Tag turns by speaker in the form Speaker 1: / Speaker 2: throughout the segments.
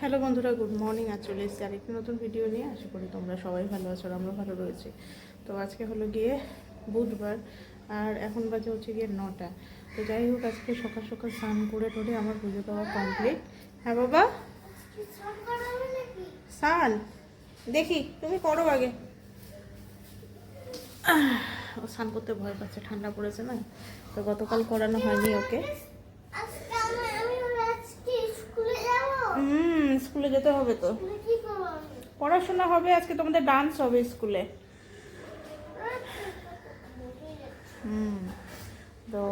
Speaker 1: Hello বন্ধুরা, good morning. আর চলে এসেছি আরেকটি নতুন ভিডিও নিয়ে। আশা করি তোমরা সবাই ভালো আছো আমরা ভালো রয়েছি। তো আজকে হলো গিয়ে বুধবার, আর এখন বাজে হচ্ছে গিয়ে নটা। তো যাই হোক, আজকে সকাল সকাল স্নান করে টোরে আমার পুজো দেওয়া কমপ্লিট হ্যাঁ বাবা? স্নান? দেখি, তুমি করো আগে। ও স্নান করতে ভয় পাচ্ছে, ঠান্ডা পড়েছে না? তো গতকাল করানো হয়নি ওকে
Speaker 2: আজকে আমি আমি আজকে স্কুলে যাব
Speaker 1: হুম স্কুলে যেতে হবে তো? পড়াশোনা হবে আজকে তোমাদের ডান্স হবে স্কুলে। হুম তো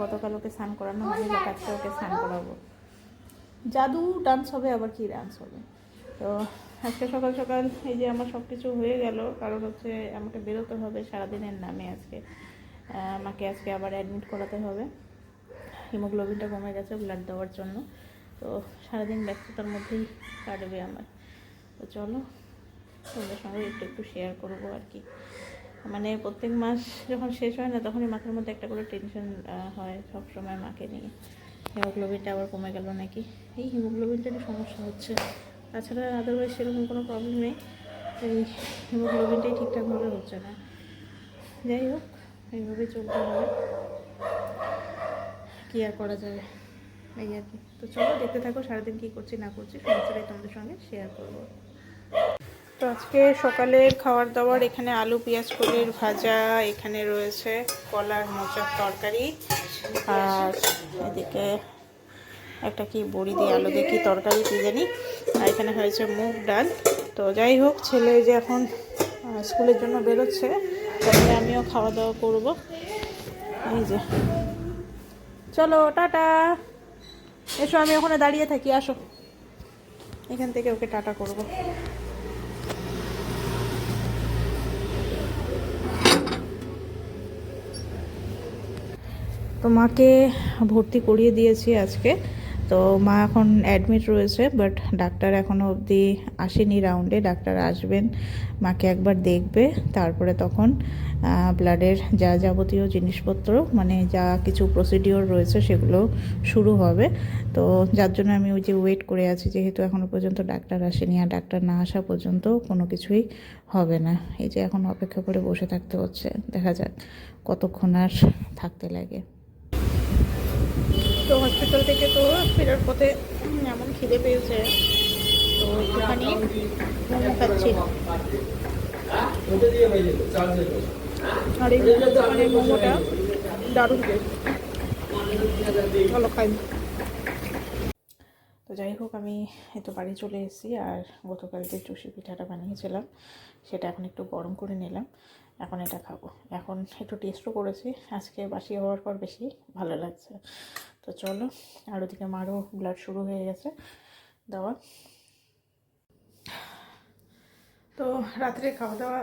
Speaker 1: গতকাল ওকে স্নান করানো বাট আজকে ওকে স্নান করাবো। জাদু ডান্স হবে আবার কি ডান্স হবে? তো আজকে সকাল সকাল এই যে আমার সব কিছু হয়ে গেল কারণ হচ্ছে আমাকে বেরোতে হবে সারাদিনের নামে আজকে। আমাকে আজকে আবার অ্যাডমিট করাতে হবে। হিমোগ্লোবিনটা কমে গেছে ব্লাড দেওয়ার জন্য। তো সারাদিন ব্যস্ততার মধ্যেই কাটবে আমার। তো চলো, তোমাদের সঙ্গে একটু একটু শেয়ার করব আর কি। মানে প্রত্যেক মাস যখন শেষ হয় না, তখনই মাথার মধ্যে একটা করে টেনশন হয় সব সময় মাকে নিয়ে। হিমোগ্লোবিনটা আবার কমে গেল নাকি? এই হিমোগ্লোবিনটারই সমস্যা হচ্ছে। তাছাড়া আদারওয়াইজ সেরকম কোনো প্রবলেম নেই। এই হিমোগ্লোবিনটাই ঠিকঠাকভাবে হচ্ছে না। যাই হোক, এইভাবেই চলতে হবে। কী আর করা যাবে? এই আর কি। তো চলো, দেখতে থাকো, সারাদিন কী করছি, না করছি, সমস্তটাই তোমাদের সঙ্গে শেয়ার করব। তো আজকে সকালের খাবার দাবার এখানে আলু, পেঁয়াজ, কলির ভাজা, এখানে রয়েছে কলার মোচার তরকারি। আর এদিকে একটা কি বড়ি দিয়ে আলু দিয়ে কি তরকারি কি জানি, আর এখানে হয়েছে মুগ ডাল। তো যাই হোক, ছেলে যে এখন স্কুলের জন্য বেরোচ্ছে তারপরে আমিও খাওয়া দাওয়া করব। এই যে। চলো, টাটা! এসো, আমি ওখানে দাঁড়িয়ে থাকি, আসো। এখান থেকে ওকে টাটা করব। তো মাকে ভর্তি করিয়ে দিয়েছি আজকে। তো মা এখন অ্যাডমিট রয়েছে বাট ডাক্তার এখনও অবধি আসেনি রাউন্ডে ডাক্তার আসবেন, মাকে একবার দেখবে, তারপরে তখন ব্লাডের যা যাবতীয় জিনিসপত্র মানে যা কিছু প্রসিডিওর রয়েছে, সেগুলো শুরু হবে। তো যার জন্য আমি ওই যে ওয়েট করে আছি, যেহেতু এখনও পর্যন্ত ডাক্তার আসেনি, আর ডাক্তার না আসা পর্যন্ত কোনো কিছুই হবে না। এই যে এখন অপেক্ষা করে বসে থাকতে হচ্ছে, দেখা যাক কতক্ষণ আর থাকতে লাগে। তো হসপিটাল থেকে তো ফেরার পথে এমন খিদে পেয়েছে। তো একটুখানি মোমো খাচ্ছি আর এই মানে মোমোটা দারুণ ভালো খাই। তো যাই হোক, আমি তো বাড়ি চলে এসেছি, আর গতকাল যে চুষি পিঠাটা বানিয়েছিলাম, সেটা এখন একটু গরম করে নিলাম। এখন এটা খাব। এখন একটু টেস্টও করেছি। আজকে বাসি হওয়ার পর বেশি ভালো লাগছে। তো চলো, আর ওদিকে মারও ব্লাড শুরু হয়ে গেছে। দেওয়া। তো রাত্রে খাওয়া দাওয়া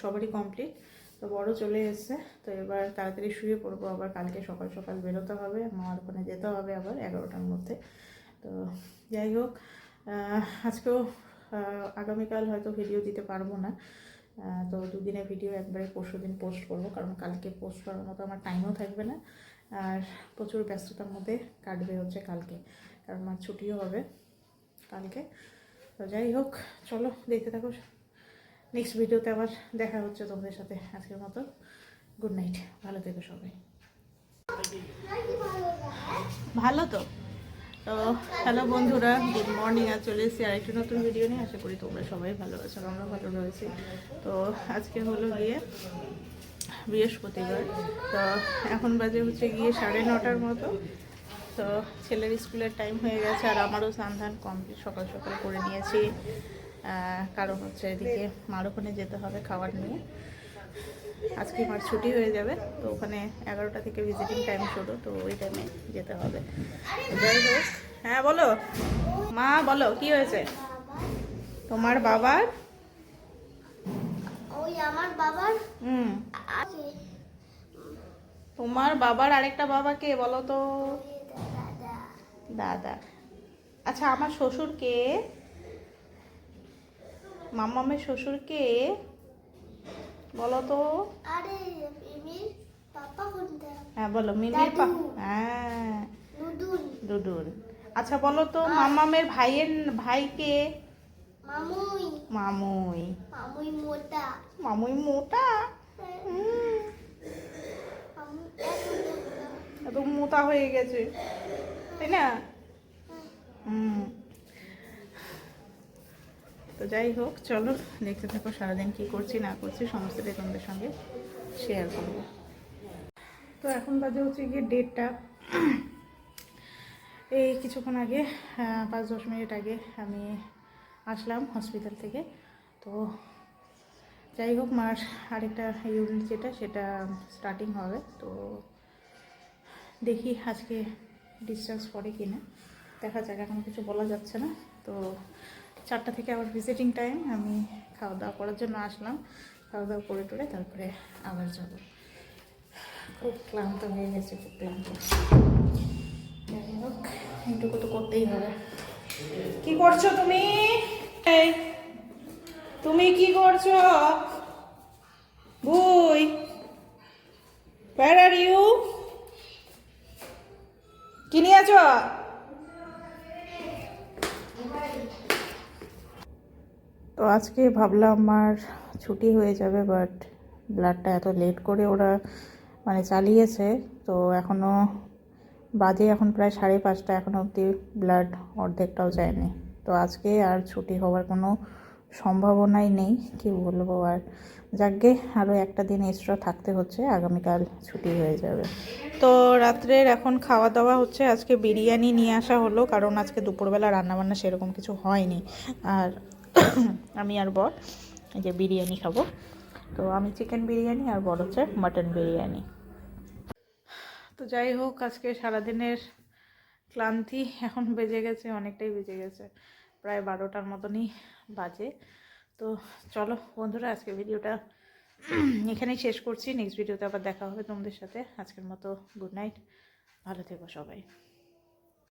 Speaker 1: সবারই কমপ্লিট তো বড় চলে এসছে। তো এবার তাড়াতাড়ি শুয়ে পড়ব। আবার কালকে সকাল সকাল বেরোতে হবে। মামার ওখানে যেতে হবে আবার এগারোটার মধ্যে। তো যাই হোক আজকেও আগামীকাল হয়তো ভিডিও দিতে পারব না। তো দুদিনের ভিডিও একবারে পরশু দিন পোস্ট করব, কারণ কালকে পোস্ট করার মতো আমার টাইমও থাকবে না। আর প্রচুর ব্যস্ততার মধ্যে কাটবে হচ্ছে কালকে, কারণ আমার ছুটিও হবে কালকে। তো যাই হোক, চলো দেখতে থাকো। নেক্সট ভিডিওতে আবার দেখা হচ্ছে তোমাদের সাথে আজকের মতো। গুড নাইট ভালো থেকো সবাই। ভালো তো? তো হ্যালো বন্ধুরা গুড মর্নিং আর চলে এসেছি আরেকটি নতুন ভিডিও নিয়ে। আশা করি তোমরা সবাই ভালো আছো আমরা ভালো রয়েছি। তো, আজকে হলো গিয়ে বৃহস্পতিবার। তো, এখন বাজে হচ্ছে গিয়ে সাড়ে নটার মতো। তো, ছেলের স্কুলের টাইম হয়ে গেছে আর আমারও স্নান কমপ্লিট সকাল সকাল করে নিয়েছি। কারণ হচ্ছে এদিকে মার ওখানে যেতে হবে খাবার নিয়ে। আজকে আমার ছুটি হয়ে যাবে তো ওখানে এগারোটা থেকে ভিজিটিং টাইম শুরু তো ওই টাইমে যেতে হবে। যাই হোক হ্যাঁ বলো। মা বলো কি হয়েছে? তোমার বাবার?
Speaker 2: ওই আমার বাবার?
Speaker 1: হুম। তোমার বাবার আরেকটা বাবা কে বলো তো?
Speaker 2: দাদা।
Speaker 1: দাদা। আচ্ছা আমার শ্বশুর কে? মামামের শ্বশুর কে? বলো তো।
Speaker 2: আরে মিমির পাপা কোনটা?
Speaker 1: হ্যাঁ বলো মিমির পা
Speaker 2: দাদু।
Speaker 1: হ্যাঁ।
Speaker 2: নুদুল।
Speaker 1: দুদুন আচ্ছা বলো তো মামামের ভাইয়ের ভাইকে?
Speaker 2: মামুই।
Speaker 1: মামুই।
Speaker 2: মামুই মোটা।
Speaker 1: মামুই মোটা? হুম,
Speaker 2: মামুই মোটা।
Speaker 1: হয়ে গেছে। তাই না? হুম। তো যাই হোক, চলো দেখতে থাকো সারাদিন কি করছি, না করছি সমস্তটাই তোমাদের সঙ্গে শেয়ার করব। তো এখন বাজে হচ্ছে গিয়ে ডেটটা এই কিছুক্ষণ আগে পাঁচ দশ মিনিট আগে আমি আসলাম হসপিটাল থেকে। তো যাই হোক, মার আরেকটা ইউনিট যেটা, সেটা স্টার্টিং হবে। তো দেখি আজকে ডিসচার্জ করে কি না দেখা যাক, এখন কিছু বলা যাচ্ছে না। তো চারটা থেকে আবার ভিজিটিং টাইম আমি খাওয়া দাওয়া করার জন্য আসলাম। খাওয়া দাওয়া করে টোরে তারপরে আবার যাব। খুব ক্লান্ত হয়ে গেছে, খুব ক্লান্ত। যাই হোক এইটুকু তো করতেই হবে। কি করছ তুমি? তুমি কি করছ? তো আজকে ভাবলাম আমার ছুটি হয়ে যাবে বাট ব্লাডটা এত লেট করে ওরা মানে চালিয়েছে। তো এখনও বাজে এখন প্রায় সাড়ে পাঁচটা এখনও অবধি ব্লাড অর্ধেকটাও যায়নি। তো আজকে আর ছুটি হওয়ার কোনো সম্ভাবনাই নেই, কি বলব? আর যাকগে আরও একটা দিন এক্সট্রা থাকতে হচ্ছে, আগামীকাল ছুটি হয়ে যাবে। তো রাত্রের এখন খাওয়া দাওয়া হচ্ছে, আজকে বিরিয়ানি নিয়ে আসা হলো, কারণ আজকে দুপুরবেলা রান্নাবান্না সেরকম কিছু হয়নি। আর আমি আর বর এই যে বিরিয়ানি খাব। তো আমি চিকেন বিরিয়ানি আর বর হচ্ছে মাটন বিরিয়ানি। তো যাই হোক, আজকে সারাদিনের ক্লান্তি এখন বেজে গেছে, অনেকটাই বেজে গেছে। প্রায় বারোটার মতনই বাজে। তো চলো বন্ধুরা আজকে ভিডিওটা এখানেই শেষ করছি। নেক্সট ভিডিওতে আবার দেখা হবে তোমাদের সাথে। আজকের মতো গুড নাইট ভালো থেকো সবাই।